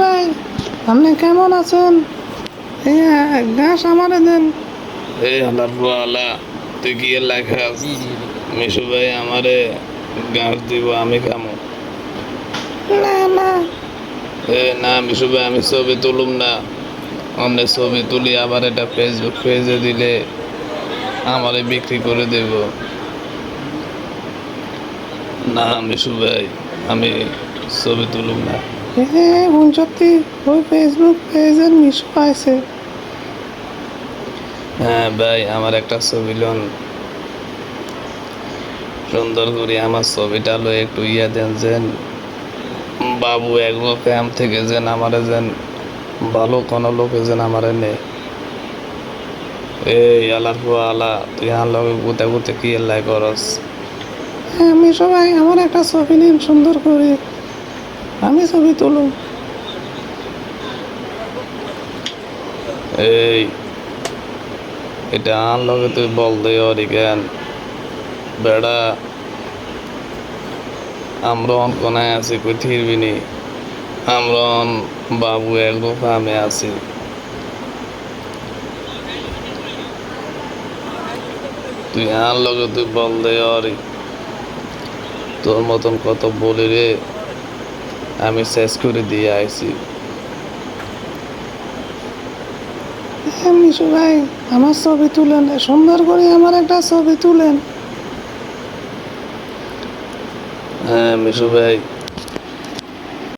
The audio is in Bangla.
ভাই আপনি কেমন আছেন? ঘাস আমারে দেন। এই হালার আলা তুই কি লেখাস মিশু ভাই আমারে গাছ দিব আমি খামো। না না। এ না মিশু ভাই আমি ছবি তুলুম না। অন্য ছবি তুলি আবার এটা ফেসবুক পেজে দিলে আমারে বিক্রি করে দেব। না মিশু ভাই আমি ছবি তুলুম না। এ বোন সত্যি ওই ফেসবুক পেজের মিশু আছে হ্যাঁ ভাই আমার একটা ছবি লোন। সুন্দর করে আমার ছবিটা লো একটু ইয়া দেন যেন বাবু এগুলো ক্যাম্প থেকে যেন আমার যেন ভালো কোনো লোকে যেন আমার নে। এই আলার পর আলা তুই আর লগে গুতে গুতে কি এলাই করস? হ্যাঁ মিশু ভাই আমার একটা ছবি নিন সুন্দর করে। আমি ছবি তুলুম। এই, এটা আর লগে তুই বল দে অরি কেন? বেড়া, আমরা অন কোনায় আছি কই থিরবি নি? আমরা অন বাবু এগুলো ফার্মে আছি। তুই আর লগে তুই বল দে অরি তোর মতন কত বলি রে। আমি শেষ করে দিয়ে আইছি। হ্যাঁ মিশু ভাই আমার ছবি তুলেন সুন্দর করে আমার একটা ছবি তুলেন। হ্যাঁ মিশু ভাই।